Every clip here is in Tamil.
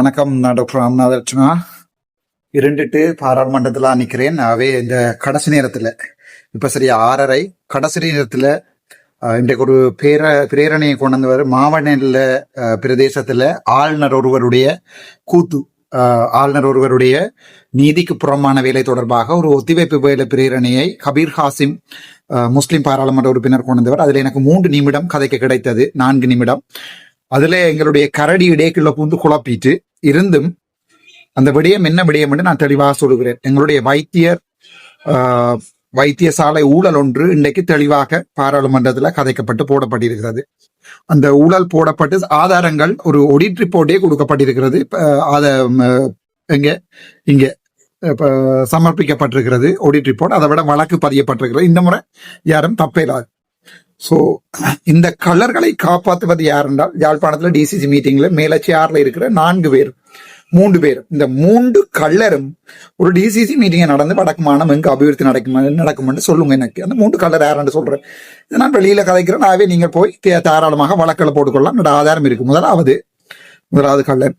வணக்கம் நான் டாக்டர் ராம்நாத் அர்ச்சனா இருண்டுட்டு பாராளுமன்றத்தில் நிற்கிறேன் அவே இந்த கடைசி நேரத்தில் இப்போ சரி ஆறரை கடைசி நேரத்தில் இன்றைக்கு ஒரு பேர பிரேரணையை கொண்டு வந்தவர் மாவட்ட பிரதேசத்தில் ஆளுநர் ஒருவருடைய கூத்து ஆளுநர் ஒருவருடைய நீதிக்கு புறமான வேலை தொடர்பாக ஒரு ஒத்திவைப்பு வேலை பிரேரணையை கபீர் ஹாசிம் முஸ்லீம் முஸ்லிம் பாராளுமன்ற உறுப்பினர் கொண்டவர் அதில் எனக்கு மூன்று நிமிடம் கதைக்கு கிடைத்தது நான்கு நிமிடம். அதுல எங்களுடைய கரடி இடைக்குள்ள பூந்து குழப்பிட்டு இருந்தும் அந்த விடயம் என்ன விடயம் என்று நான் தெளிவாக சொல்கிறேன் எங்களுடைய வைத்தியர் ஆஹ், வைத்தியசாலை ஊழல் ஒன்று இன்றைக்கு தெளிவாக பாராளுமன்றத்தில் கதைக்கப்பட்டு போடப்பட்டிருக்கிறது. அந்த ஊழல் போடப்பட்டு ஆதாரங்கள் ஒரு ஒடிட் ரிப்போர்ட்டே கொடுக்கப்பட்டிருக்கிறது. இப்ப, எங்க? இங்க சமர்ப்பிக்கப்பட்டிருக்கிறது. ஒடிட் ரிப்போர்ட் அதை விட வழக்கு பதியப்பட்டிருக்கிறது. இந்த முறை யாரும் தப்பேலாது ஸோ இந்த கலர்களை காப்பாற்றுவது யார் என்றால் யாழ்ப்பாணத்தில் டிசிசி மீட்டிங்கில் மேலச்சியாரில் இருக்கிற நான்கு பேர் மூன்று பேர். இந்த மூன்று கல்லரும் ஒரு டிசிசி மீட்டிங்கை நடந்து வடக்கு மாநிலம் எங்கு அபிவிருத்தி நடக்கும் நடக்கும்னு சொல்லுங்க எனக்கு. அந்த மூன்று கல்லர் யாருன்னு சொல்றேன். இதை நான் வெளியில கதைக்கிறேன். ஆகவே நீங்க போய் தே- தாராளமாக வழக்கில் போட்டுக்கொள்ளலாம். என்னோட ஆதாரம் இருக்கு. முதலாவது முதலாவது கல்லர்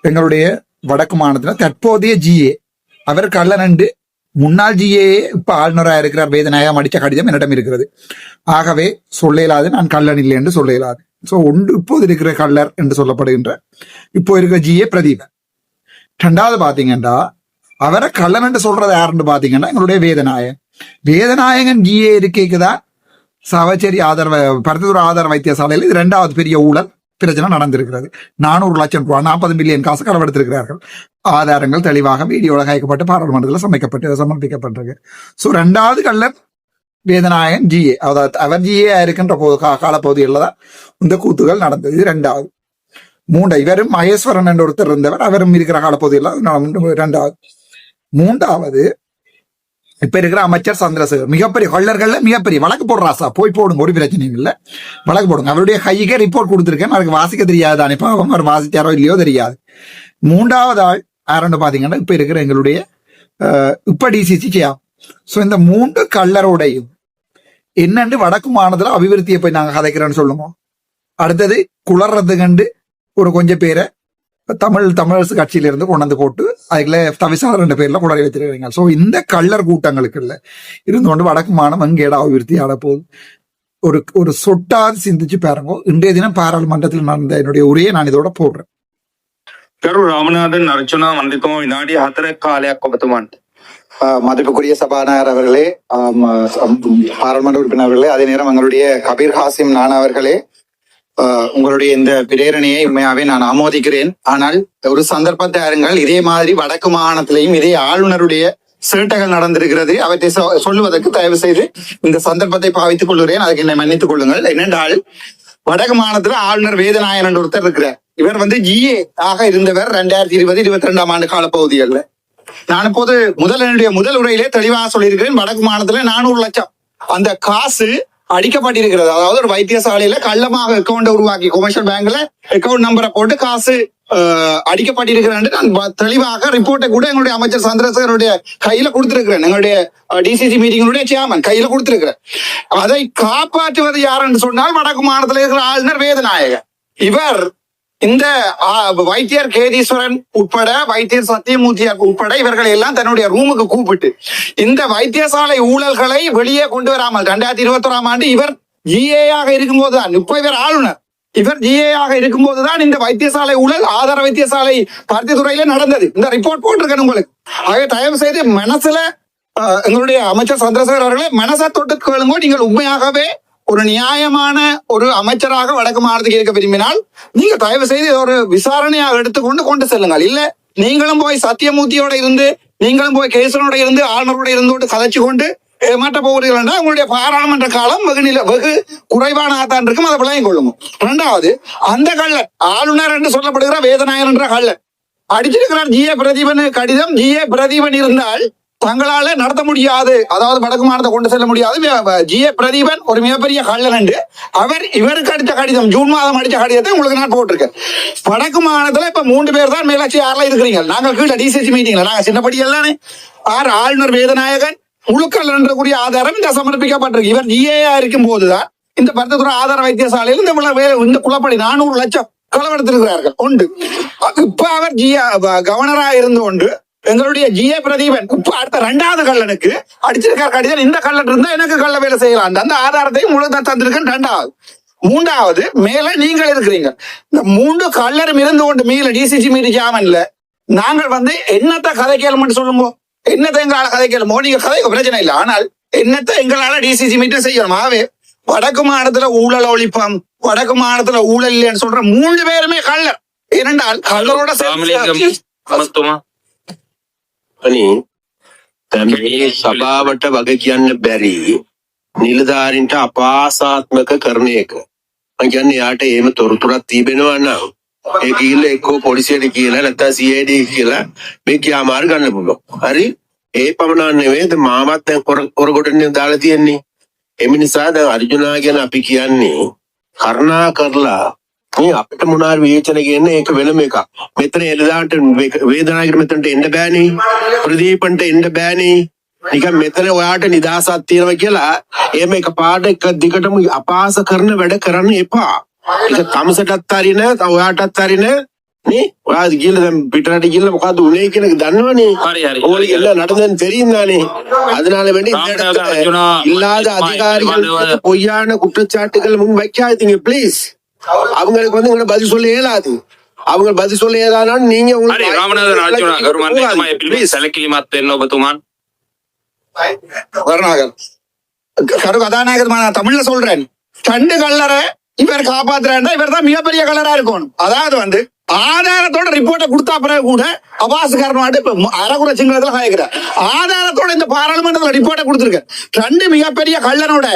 எங்களுடைய வடக்கு மாநிலத்தில் தற்போதைய ஜிஏ அவர் கல்லன் முன்னாள் ஜிஏ இப்ப ஆளுநராக இருக்கிறார் வேதநாயகம் அடிச்ச கடிதம் என்னிடம் இருக்கிறது. ஆகவே சொல்ல இயலாது நான் கள்ளன் இல்லை என்று சொல்ல இயலாது சோ ஒன்று இப்போது இருக்கிற கல்லர் என்று சொல்லப்படுகின்ற இப்போ இருக்கிற ஜிஏ பிரதீபன். ரெண்டாவது பாத்தீங்கன்னா அவரை கள்ளன் என்று சொல்றது யாருன்னு பாத்தீங்கன்னா எங்களுடைய வேதநாயகன். வேதநாயகன் ஜிஏ இருக்கைக்குதான். சவச்சேரி ஆதரவ பருத்தூர் ஆதார வைத்தியசாலையில் இது ரெண்டாவது பெரிய ஊழல். பிரச்சனை நடந்திருக்கிறது. நானூறு லட்சம் ரூபாய் நாற்பது மில்லியன் காசு கடவெடுத்திருக்கிறார்கள். ஆதாரங்கள் தெளிவாக வீடியோவில் கைக்கப்பட்டு பாராளுமன்றத்தில் சமைக்கப்பட்டு சமர்ப்பிக்கப்பட்டிருக்கு. ஸோ ரெண்டாவது கள்ளர் வேதநாயகன் ஜிஏ அதாவது அவர் ஜிஏ இருக்கின்ற போது கா- காலப்பகுதிகளில் தான் இந்த கூத்துகள் நடந்தது. இது ரெண்டாவது. மூண்டா இவரும் மகேஸ்வரன் என்ற ஒருத்தர் இருந்தவர் அவரும் இருக்கிற காலப்பகுதியில் ரெண்டாவது. மூன்றாவது இப்ப இருக்கிற அமைச்சர் சந்திரசேகர் மிகப்பெரிய கொள்ளர்கள்ல மிகப்பெரிய வழக்கு போடுறாசா போய் போடுங்க ஒரு பிரச்சனையும் இல்ல. வழக்கு போடுங்க. அவருடைய கைக்கே ரிப்போர்ட் கொடுத்துருக்கேன். அவருக்கு வாசிக்க தெரியாது அனுப்பாவும் அவர் வாசிச்சாரோ இல்லையோ தெரியாது. மூன்றாவது ஆள் யாருன்னு பாத்தீங்கன்னா இப்ப இருக்கிற எங்களுடைய இப்ப டிசிசி சியா சோ இந்த மூன்று கள்ளரோடையும் என்னென்று வடக்கு மாநிலத்துல அபிவிருத்தியை போய் நாங்க கதைக்கிறோன்னு சொல்லுங்க அடுத்தது குளர்றது கண்டு ஒரு கொஞ்சம் பேரை தமிழ் தமிழரசு கட்சியிலிருந்து கொண்டாந்து போட்டு அதுக்குள்ள தவிசாளர் என்ற பேர்ல கொண்டாடி வச்சிருக்கிறீங்க ஸோ இந்த கள்ளர் கூட்டங்களுக்கு இல்லை. இருந்து கொண்டு வடக்கு மாநிலம் அங்கேடா அபிவிருத்தி ஆடப்போகுது ஒரு ஒரு சொட்டாது சிந்திச்சு பாருங்க. இன்றைய தினம் பாராளுமன்றத்தில் நடந்த என்னுடைய உரையை நான் இதோட போடுறேன். பெரு ராமநாதன் அர்ஜுனா வந்திக்கும் இதாடி ஹத்தர காலையா கொபத்துமான் மதிப்புக்குரிய சபாநாயகர் அவர்களே பாராளுமன்ற உறுப்பினர்களே அதே நேரம் எங்களுடைய கபீர் ஹாசிம் நானா அவர்களே உங்களுடைய இந்த பிரேரணையை உண்மையாவே நான் ஆமோதிக்கிறேன். ஆனால் ஒரு சந்தர்ப்பத்தை அருங்கள் இதே மாதிரி வடக்கு மாகாணத்திலையும் இதே ஆளுநருடைய சேட்டைகள் நடந்திருக்கிறது. அவற்றை சொ- சொல்லுவதற்கு தயவு செய்து இந்த சந்தர்ப்பத்தை பாவித்துக் கொள்கிறேன். அதுக்கு என்னை மன்னித்துக் கொள்ளுங்கள். என்னென்றால் வடக்கு மாநிலத்துல ஆளுநர் வேதநாயகன் என்ற ஒருத்தர் இருக்கிறார். இவர் வந்து ஜிஏ ஆக இருந்தவர் ரெண்டாயிரத்தி இருபது இருபத்தி ரெண்டாம் ஆண்டு காலப்பகுதிகளில் நான் இப்போது முதல் என்னுடைய முதல் உரையிலே தெளிவாக சொல்லியிருக்கிறேன். வடக்கு மாநிலத்துல நானூறு லட்சம். அந்த காசு அடிக்கப்பட்டிருக்கிறது அதாவது ஒரு வைத்தியசாலையில கள்ளமாக அக்கௌண்ட் உருவாக்கி கொமர்ஷியல் பேங்க்ல அக்கௌண்ட் நம்பரை போட்டு காசு அடிக்கப்பட்டிருக்கிறேன் நான் தெளிவாக ரிப்போர்ட்டை கூட எங்களுடைய அமைச்சர் சந்திரசேகருடைய கையில கொடுத்திருக்கிறேன். எங்களுடைய டிசிசி மீட்டிங்களுடைய சேர்மன் கையில கொடுத்திருக்கிறேன். அதை காப்பாற்றுவது யாருன்னு சொன்னால் வடக்கு மாநிலத்தில் இருக்கிற ஆளுநர் வேதநாயகர் இவர் இந்த வைத்தியர் கேதீஸ்வரன் உட்பட வைத்தியர் சத்தியமூர்த்தியார் உட்பட இவர்களை எல்லாம் தன்னுடைய ரூமுக்கு கூப்பிட்டு இந்த வைத்தியசாலை ஊழல்களை வெளியே கொண்டு வராமல் ரெண்டாயிரத்தி இருபத்தோராம் ஆண்டு இவர் ஜிஏ ஆக இருக்கும்போது தான் இவர் ஆளுநர். இவர் ஜிஏ ஆக இருக்கும்போது தான் இந்த வைத்தியசாலை ஊழல் ஆதார வைத்தியசாலை பருத்தித்துறையில நடந்தது. இந்த ரிப்போர்ட் போட்டிருக்கேன் உங்களுக்கு. ஆக தயவு செய்து மனசுல எங்களுடைய அமைச்சர் சந்திரசேகர் அவர்களே மனசை தொட்டு கேளுங்கோ நீங்கள் உண்மையாகவே ஒரு நியாயமான ஒரு அமைச்சராக வடக்கு மாநிலத்துக்கு இருக்க விரும்பினால் நீங்க தயவு செய்து ஒரு விசாரணையாக எடுத்துக்கொண்டு கொண்டு செல்லுங்கள். இல்ல நீங்களும் போய் சத்தியமூர்த்தியோட இருந்து நீங்களும் போய் கேசனோட இருந்து ஆளுநரோட இருந்து கதைச்சு கொண்டு ஏமாற்ற போகிறீர்கள் என்றால் உங்களுடைய பாராளுமன்ற காலம் வெகு நில வெகு குறைவானதான் இருக்கும். அதை விளங்கிக் கொள்ளுங்க. ரெண்டாவது அந்த கள்ளர் ஆளுநர் என்று சொல்லப்படுகிற வேதநாயகன் என்ற கள்ளர் அடிச்சிருக்கிறார் ஜிஏ பிரதீபன் கடிதம் ஜி. ஏ. பிரதீபன் இருந்தால் தங்களால நடத்த முடியாது. அதாவது வடக்கு மாநிலத்தை கொண்டு செல்ல முடியாது. ஜிஏ பிரதீபன் ஒரு மிகப்பெரிய கள்ளன் என்று அவர் இவருக்கு அடித்த கடிதம் ஜூன் மாதம் அடித்த கடிதத்தை உங்களுக்கு நான் போட்டிருக்கேன். வடக்கு மாநிலத்துல இப்ப மூன்று பேர் தான் மேலாட்சி யாரெல்லாம் இருக்கிறீங்க. நாங்கள் கீழே டிசிசி மீட்டிங்ல நாங்க சின்னப்படி எல்லாமே ஆர் ஆளுநர் வேதநாயகன் முழுக்கல் என்றக்கூடிய ஆதாரம் இந்த சமர்ப்பிக்கப்பட்டிருக்கு. இவர் ஜிஏயா இருக்கும் போதுதான் இந்த பருத்தத்துறை ஆதார வைத்தியசாலையில் இந்த இந்த குளப்படி நானூறு லட்சம் களவெடுத்திருக்கிறார்கள் உண்டு. இப்ப அவர் ஜியா கவர்னரா இருந்து கொண்டு எங்களுடைய ஜிஏ பிரதீபன் இப்ப அடுத்த ரெண்டாவது கல்லனுக்கு அடிச்சிருக்கார் கடிதம். இந்த கல்லன் இருந்தா எனக்கு கள்ள வேலை செய்யலாம். அந்த ஆதாரத்தையும் முழுதான் தந்திருக்கேன். ரெண்டாவது. மூன்றாவது மேல நீங்கள் இருக்கிறீங்க. இந்த மூன்று கல்லரும் இருந்து கொண்டு மேல டிசிசி மீறி ஜாமன்ல நாங்கள் வந்து என்னத்தை கதை கேளுமென்று சொல்லுமோ என்னத்தை எங்களால் கதை கேளுமோ நீங்க கதை பிரச்சனை இல்லை. ஆனால் என்னத்தை எங்களால டிசிசி மீட்டர் செய்யணும்? ஆவே வடக்கு மாநிலத்துல ஊழல் ஒழிப்பம் வடக்கு மாநிலத்துல ஊழல் இல்லைன்னு சொல்ற மூன்று பேருமே கள்ளர். ஏனென்றால் கள்ளரோட சேர்ந்து මේ සභාවට වග කියන්න බැරි නිලධාරීන්ට අපාසාත්මක කරන එක. මං කියන්නේ යාට එහෙම තොරතුරක් තිබෙනවා නම් ඒ ගිහිල්ලා එක්කෝ පොලිසියට කියලා නැත්නම් CID කියලා මේ කියාමාර ගන්න පුළුවන්. හරි? ඒ පමණක් නෙවෙයි දැන් මාමත් දැන් කොර කොරගොඩනේ දාලා තියෙන්නේ. එම නිසා දැන් අර්ජුනා ගැන අපි කියන්නේ කරුණා කරලා මේ අපිට මොනාර විවේචන කියන්නේ ඒක වෙනම එකක්. මෙතන එළදාන්ට වේදනාවකට මෙතනට එන්න බෑනේ. ප්‍රදීපන්ට එන්න බෑනේ. නිකන් මෙතන ඔයාට නිදහසක් තියෙනවා කියලා එහෙම එක පාට එක දිගටම අපහාස කරන වැඩ කරන්න එපා. ඒක තමසටත් හරින, ඔයාටත් හරින නේ? ඔයා ගිහලා දැන් පිටරට ගිහලා මොකද්ද උනේ කියන එක දන්නවනේ. හරි හරி உங்களுக்கு எல்லாம் நடந்ததுன்னு தெரியும் தானே அதனால வேண்டி இந்த ராமநாதன் இடத்துல அர்ஜுனா, இல்லாத மதிப்பா- அதிகாரிகள் மதிப்பா- பொய்யான குற்றச்சாட்டுகள் முன் வைக்காதீங்க ப்ளீஸ் அவங்களுக்கு வந்து உங்களை பதில் சொல்ல இயலாது. அவங்க பதில் சொல்ல ஏதானா நீங்க கருணாகர். கரு கதாநாயகர் நான் தமிழ்ல சொல்றேன். ரெண்டு கல்லரை இவர் காப்பாத்துறாருன்னா இவர் தான் மிகப்பெரிய கல்லரா இருக்கும் அதாவது வந்து ஆதாரத்தோட ரிப்போர்ட்டை கொடுத்தா பிறகு கூட அபாசகாரனாட்டு இப்ப அறகுறை சிங்களத்துல காய்க்கிற. ஆதாரத்தோட இந்த பாராளுமன்றத்துல ரிப்போர்ட்டை கொடுத்துருக்க. ரெண்டு மிகப்பெரிய கள்ளனோட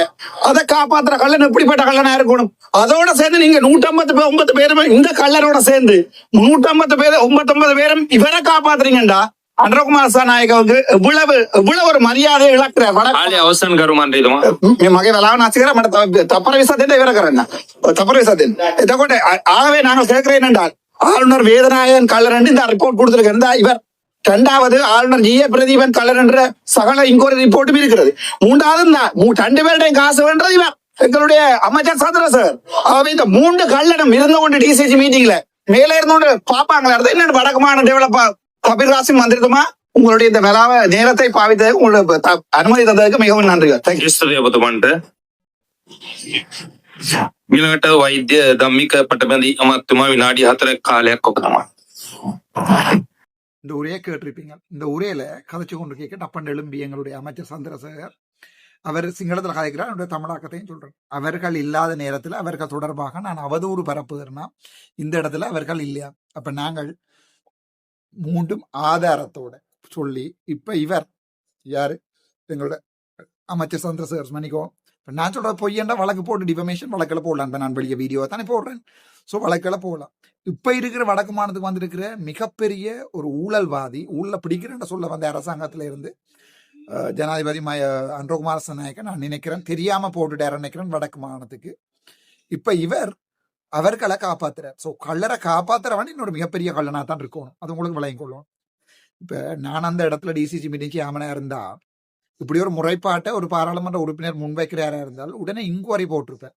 அதை காப்பாத்துற கள்ளன் எப்படிப்பட்ட கள்ளனா இருக்கணும்? அதோட சேர்ந்து நீங்க நூற்றம்பது பேர் ஒன்பது பேருமே இந்த கள்ளனோட சேர்ந்து நூற்றம்பத்து பேர் ஒன்பத்தொன்பது பேரும் இவரை காப்பாத்துறீங்கண்டா? அன்றகுமார் சாநாயகவுக்கு இவ்வளவு இவ்வளவு ஒரு மரியாதை இழக்கிறார் அவசன் கருமான் மகை வலாவன் ஆச்சுக்கிறேன் தப்பர விசாத்தின் இவரக்கிறேன் தப்பர விசாத்தின் இதை ஆகவே நாங்கள் கேட்கிறேன் என்றால் ஆளுநர் வேதநாயகன் கலர் என்று இந்த ரிப்போர்ட் கொடுத்திருக்கிறார். இவர் இரண்டாவது ஆளுநர் ஜி ஏ பிரதீபன் கலர் என்ற சகல இன்கொயரி ரிப்போர்ட்டும் இருக்கிறது. மூன்றாவது தான் ரெண்டு பேருடைய காசு வேண்டது இவர் எங்களுடைய அமைச்சர் சந்திர சார் அவர் இந்த மூன்று கல்லடம் இருந்த கொண்டு டிசிசி மீட்டிங்ல மேல இருந்தோண்டு பாப்பாங்களா இருந்தா என்னென்ன வடக்கமான டெவலப்பர் கபீர் ராசிம் வந்திருக்குமா? உங்களுடைய இந்த நிலாவ நேரத்தை பாவித்த உங்களுடைய அனுமதி தந்ததுக்கு மிகவும் நன்றிகள். தேங்க்யூ ඊළඟට වෛද්‍ය ධම්මික පටබැඳි අමත්තුමා විනාඩි හතරක් කාලයක් ඔබතුමා இந்த உரையை கேட்டிருப்பீங்க இந்த உரையில கதைச்சு கொண்டு கேட்க டப்பன் எழும்பி எங்களுடைய அமைச்சர் சந்திரசேகர் அவர் சிங்களத்தில் கதைக்கிறார் என்னுடைய தமிழாக்கத்தையும் சொல்றேன் அவர்கள் இல்லாத நேரத்தில் அவர்கள் தொடர்பாக நான் அவதூறு பரப்புகிறேன்னா இந்த இடத்துல அவர்கள் இல்லையா அப்ப நாங்கள் மூன்றும் ஆதாரத்தோட சொல்லி இப்ப இவர் யாரு எங்களோட அமைச்சர் சந்திரசேகர் மணிக்கோ இப்போ நான் சொல்கிற பொய்யண்டா வழக்கு போட்டு டிஃபமேஷன் வழக்கில் போடலாம். இப்போ நான் வெளியே வீடியோ தானே போடுறேன். ஸோ வழக்கில் போகலாம் இப்போ இருக்கிற வடக்கு மாநிலத்துக்கு வந்திருக்கிற மிகப்பெரிய ஒரு ஊழல்வாதி ஊழல பிடிக்கிறேன்னு சொல்ல வந்த அரசாங்கத்தில் இருந்து ஜனாதிபதி மய அன்றகுமார நாயக்க நான் நினைக்கிறேன் தெரியாமல் போட்டுட்டார நினைக்கிறேன் வடக்கு மாநிலத்துக்கு. இப்போ இவர் அவர்களை காப்பாத்துறார். ஸோ கள்ளரை காப்பாத்துறவன் இன்னொரு மிகப்பெரிய கள்ளனா தான் இருக்கணும். அது உங்களுக்கு விளையும் கொள்ளணும் இப்போ நான் அந்த இடத்துல டிசிசி மீட்டிங்க்கு ஆமனா இருந்தால் இப்படி ஒரு முறைப்பாட்டை ஒரு பாராளுமன்ற உறுப்பினர் முன்வைக்கிறாரா இருந்தால் உடனே இன்குவரி போட்டிருப்பேன்.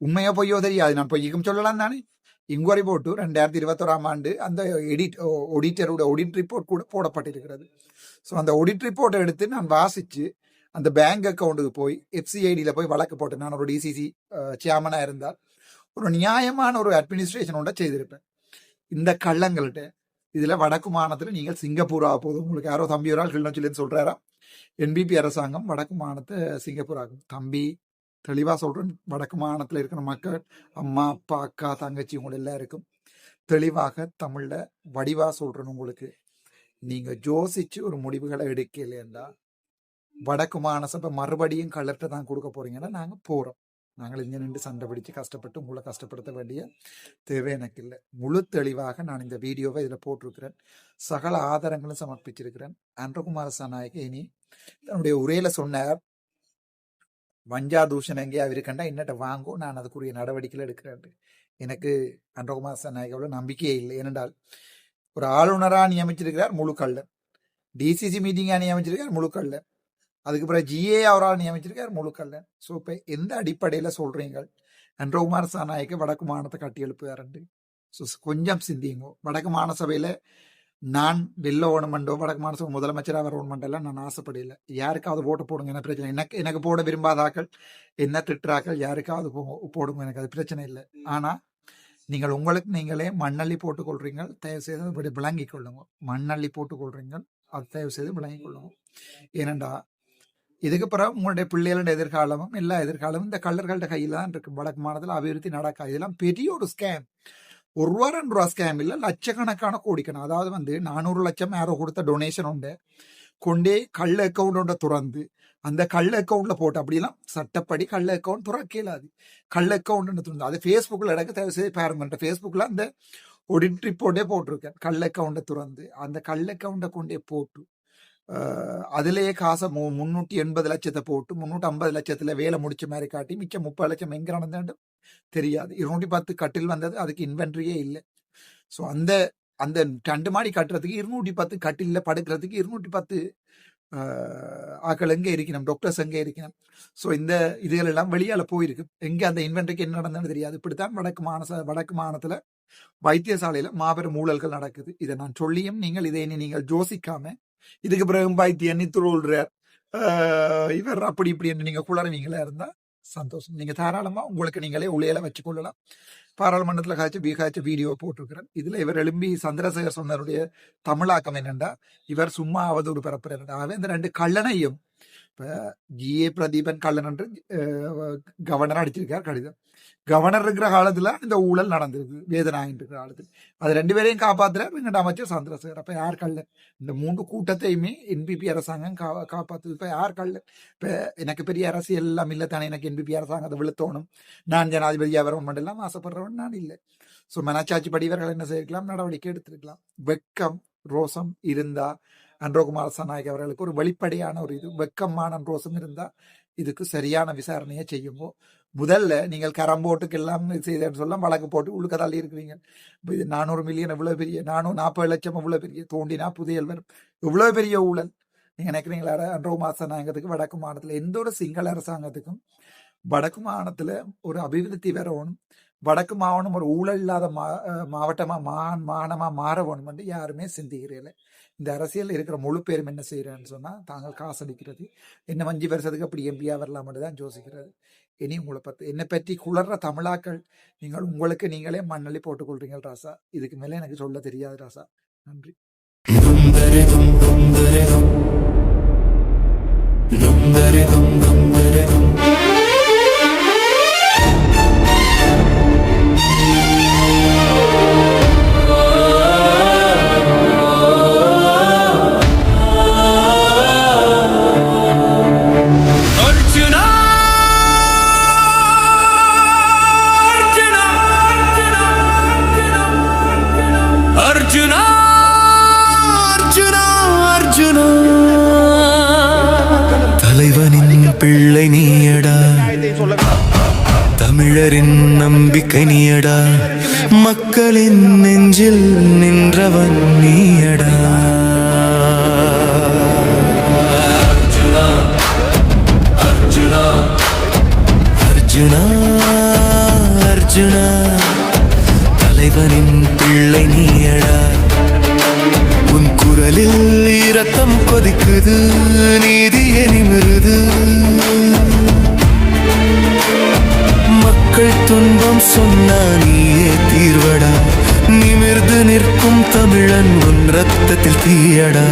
உண்மையோ பொய்யோ தெரியாது. நான் பொய்யும் சொல்லலாம் தானே? இன்குவரி போட்டு ரெண்டாயிரத்தி இருபத்தோராம் ஆண்டு அந்த எடிட் ஒடிட்டரோட ஒடிட் ரிப்போர்ட் கூட போடப்பட்டிருக்கிறது. ஸோ அந்த ஒடிட் ரிப்போர்ட்டை எடுத்து நான் வாசிச்சு அந்த பேங்க் அக்கௌண்ட்டுக்கு போய் எஃப்சிஐடியில் போய் வழக்கு போட்டு நான் ஒரு டிசிசி சேர்மனாக இருந்தால். ஒரு நியாயமான ஒரு அட்மினிஸ்ட்ரேஷனோட செய்திருப்பேன். இந்த கள்ளங்கள்கிட்ட இதில் வடக்கு மாநிலத்தில் நீங்கள் சிங்கப்பூரா போதும். உங்களுக்கு யாரோ தம்பி ஒரு ஆள் சொல்கிறாரா என்பிபி அரசாங்கம் வடக்கு மாநிலத்தை சிங்கப்பூர் ஆகும் தம்பி தெளிவாக சொல்கிறேன் வடக்கு மாநிலத்தில் இருக்கிற மக்கள் அம்மா அப்பா அக்கா தங்கச்சி உங்களை எல்லாருக்கும் தெளிவாக தமிழில் வடிவாக சொல்கிறேன் உங்களுக்கு. நீங்கள் ஜோசிச்சு ஒரு முடிவுகளை எடுக்கலைன்னா வடக்கு மாநசபை மறுபடியும் கலர்ட்ட தான் கொடுக்க போறீங்கன்னா நாங்கள் போகிறோம் நாங்கள் இங்கே நின்று சண்டை பிடிச்சு கஷ்டப்பட்டு உங்களை கஷ்டப்படுத்த வேண்டிய தேவை எனக்கு இல்லை. முழு தெளிவாக நான் இந்த வீடியோவை இதில் போட்டிருக்கிறேன். சகல ஆதாரங்களும் சமர்ப்பிச்சிருக்கிறேன். அன்றகுமார சனாயக இனி தன்னுடைய உரையில சொன்னார் வஞ்சா தூஷன் எங்கேயா இருக்கண்டா என்னட்ட வாங்கும் நான் அதுக்குரிய நடவடிக்கைகள் எடுக்கிறேன். எனக்கு அன்றகுமார் சனாயகோட நம்பிக்கையே இல்லை. ஏனென்றால் ஒரு ஆளுநராக நியமிச்சிருக்கிறார் முழு கள்ளன். டிசிசி மீட்டிங்காக நியமிச்சிருக்கார் முழு கள்ளன். அதுக்கு பிறகு ஜிஏ அவரால் நியமிச்சிருக்கார்? முழு கல்யாண் ஸோ இப்போ எந்த அடிப்படையில் சொல்கிறீங்க நன்றகுமார் சாநாயக்க வடக்கு மாநிலத்தை கட்டி எழுப்புவாருண்டு ஸோ கொஞ்சம் சிந்திங்க வடக்கு மாநசபையில் நான் வெளில ஓணுமண்டோ வடக்கு மாநசபை முதலமைச்சராக வர ஓணுமண்டெல்லாம் நான் ஆசைப்படல. யாருக்காவது ஓட்டு போடுங்க என்ன பிரச்சனை? எனக்கு எனக்கு போட விரும்பாதாக்கள் என்ன திட்டுறாக்கள் யாருக்காவது போ- போடுங்க எனக்கு அது பிரச்சனை இல்லை. ஆனால் நீங்கள் உங்களுக்கு நீங்களே மண்ணள்ளி போட்டுக்கொள்றீங்க தயவு செய்து இப்படி விளங்கிக் கொள்ளுங்க. மண்ணள்ளி போட்டுக்கொள்றீங்க அது தயவு செய்து விளங்கி கொள்ளுங்க. ஏனண்டா இதுக்கு பிறகு உங்களுடைய பிள்ளைகளோட எதிர்காலமும் எல்லா எதிர்காலமும் இந்த கள்ளர்கள்ட்ட கையில் தான் இருக்கு. வடக்கு மாநிலத்தில் அபிவிருத்தி நடக்கா இதெல்லாம் பெரிய ஒரு ஸ்கேம் ஒரு ரூபா ரெண்டு ரூபா ஸ்கேம் இல்லை லட்சக்கணக்கான கோடிக்கணும் அதாவது வந்து நானூறு லட்சம் யாரோ கொடுத்த டொனேஷன் உண்டு. கொண்டே கள்ள அக்கௌண்ட் துறந்து அந்த கள்ள அக்கௌண்ட்ல போட்டு அப்படிலாம் சட்டப்படி கள்ள அக்கௌண்ட் துறக்க இயலாது கள்ள அக்கௌண்ட் துறந்து அது ஃபேஸ்புக்கில் எனக்கு தயவு செய்து பாருங்க. ஃபேஸ்புக்கில் அந்த ஒடிட் ரிப்போர்ட்டே போட்டிருக்கேன். கள்ள அக்கௌண்ட்டை துறந்து அந்த கள்ள அக்கௌண்ட்டை கொண்டே போட்டு அதிலேயே காசை மு முந்நூற்றி எண்பது லட்சத்தை போட்டு முன்னூற்றி ஐம்பது லட்சத்தில் வேலை முடிச்ச மாதிரி காட்டி மிச்சம் முப்பது லட்சம் எங்கே நடந்தாண்டு தெரியாது. இருநூற்றி பத்து கட்டில் வந்தது அதுக்கு இன்வென்ட்ரியே இல்லை. ஸோ அந்த அந்த ரெண்டு மாடி கட்டுறதுக்கு இருநூற்றி பத்து கட்டிலில் படுக்கிறதுக்கு இருநூற்றி பத்து ஆக்கள் எங்கே இருக்கணும் டாக்டர்ஸ் எங்கே இருக்கணும். ஸோ இந்த இதுகள் எல்லாம் வெளியால் போயிருக்கு. எங்கே அந்த இன்வென்ட்ரிக்கு என்ன நடந்ததுன்னு தெரியாது. இப்படித்தான் வடக்கு மாநச வடக்கு மாநிலத்தில் வைத்தியசாலையில் மாபெரும் ஊழல்கள் நடக்குது. இதை நான் சொல்லியும் நீங்கள் இதை இனி நீங்கள் ஜோசிக்காமல் இதுக்கு பிறகு வைத்தியன் நித்துருள்றார் இவர் அப்படி இப்படி என்று நீங்க குளறுவீங்களா இருந்தா சந்தோஷம். நீங்க தாராளமா உங்களுக்கு நீங்களே உளையில வச்சு கொள்ளலாம். பாராளுமன்றத்தில் காய்ச்சி பி காய்ச்சி வீடியோ போட்டிருக்கிறேன். இதுல இவர் எழும்பி சந்திரசேகர் சொன்னருடைய தமிழாக்கம் என்னென்றா இவர் சும்மா அவதூறு பரப்புறாரு ஆகவே இந்த ரெண்டு கள்ளனையும் ஜி. ஜிஏ பிரதீபன் கள்ளன் என்று கவர்னர் அடிச்சிருக்கார் கடிதம். கவர்னர் இருக்கிற காலத்துல இந்த ஊழல் நடந்திருக்கு வேதனாயின் இருக்கிற காலத்துல. அது ரெண்டு பேரையும் காப்பாத்துற எங்கிட்ட அமைச்சர் சந்திரசேகர். அப்ப யார் கள்ளன்? இந்த மூன்று கூட்டத்தையுமே என்பிபி அரசாங்கம் கா காப்பாத்துது. இப்ப யார் கள்ளன்? இப்ப எனக்கு பெரிய அரசியல் எல்லாம் இல்லை தானே எனக்கு என்பிபி அரசாங்கத்தை விழுத்தோணும். நான் ஜனாதிபதியாக வரணும் எல்லாம் ஆசைப்படுறவன் நான் இல்லை. ஸோ மனச்சாட்சி படிவர்கள் என்ன செய்யலாம் நடவடிக்கை எடுத்திருக்கலாம். வெக்கம் ரோசம் இருந்தா அன்றோகுமார் சநாயக் அவர்களுக்கு ஒரு வெளிப்படையான ஒரு இது வெக்கமான மானம் ரோசம் இருந்தா இதுக்கு சரியான விசாரணையை செய்யுங்கோ. முதல்ல நீங்கள் கரம்போட்டுக்கு எல்லாம் செய்தேன்னு சொல்ல வழக்கு போட்டு உள்ளுக்க தள்ளி இருக்கிறீங்க. இப்போ இது நானூறு மில்லியன் எவ்வளவு பெரிய நானூறு நாற்பது லட்சம் எவ்வளவு பெரிய தோண்டினா புதையல் வரும் எவ்வளவு பெரிய ஊழல். நீங்க நினைக்கிறீங்களா? அன்றோகுமார் சநாயகத்துக்கு வடக்கு மாநிலத்தில் எந்த ஒரு சிங்கள அரசாங்கத்துக்கும் வடக்கு மாநிலத்துல ஒரு அபிவிருத்தி வரணும் வடக்கு மாவட்டம் ஒரு ஊழல் இல்லாத மா மாவட்டமாக மாவட்டமா மா மாநிலமா மாற வேணும் என்று யாருமே சிந்திக்கிறீர்கள் இந்த அரசியல் இருக்கிற முழு பேரும் என்ன செய்யறேன்னு சொன்னா தாங்கள் காசடிக்கிறது என்ன அஞ்சு வருஷத்துக்கு அப்படி எம்பியா வரலாம்னு தான் யோசிக்கிறது இனி உங்களை பத்தி என்னை பற்றி குளர்ற தமிழாக்கள் நீங்கள் உங்களுக்கு நீங்களே மண்ணள்ளி போட்டுக்கொள்றீங்க ராசா. இதுக்கு மேலே எனக்கு சொல்ல தெரியாது ராசா. நன்றி. அர்ஜுனா அர்ஜுனா தலைவனின் பிள்ளை நீயடா. உன் குரலில் இரத்தம் கொதிக்குது நீதி நிமிருது மக்கள் துன்பம் சொன்னா நீயே தீர்வடா. நிமிர்ந்து நிற்கும் தமிழன் உன் ரத்தத்தில் தீயடா.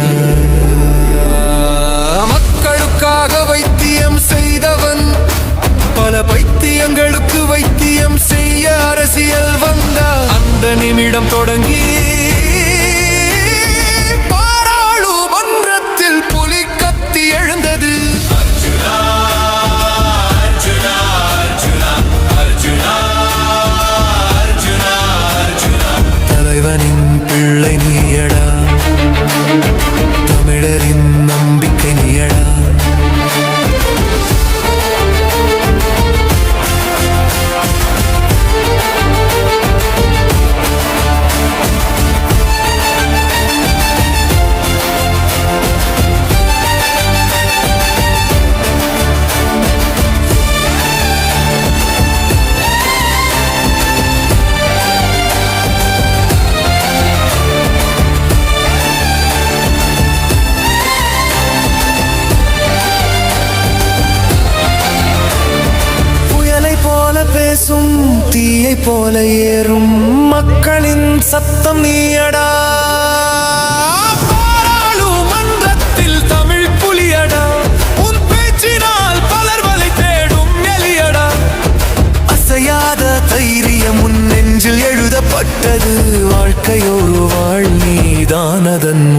மக்களுக்காக வைத்தியம் செய்தவன் பல பைத்தியங்களுக்கு வைத்தியம் செய் அரசியல் வந்த அந்த நிமிடம் தொடங்கி போல ஏறும் மக்களின் சத்தம் நீயடா. பாராளுமன்றத்தில் தமிழ் புலியடா. உன் பேச்சினால் பலர் வலை தேடும் எலியடா. அசையாத தைரியம் உன் நெஞ்சில் எழுதப்பட்டது. வாழ்க்கையொரு வாழ் நீதான் அதன்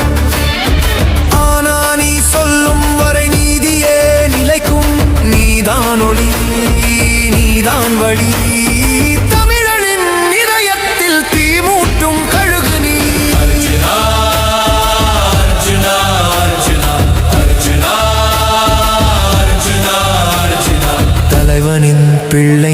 நீதான் வழி. தமிழனின் இதயத்தில் தீ மூட்டும் கழுகு நீ. அர்ஜுனா அர்ஜுனா அர்ஜுனா அர்ஜுனா அர்ஜுனா அர்ஜுனா. தலைவனின் பிள்ளை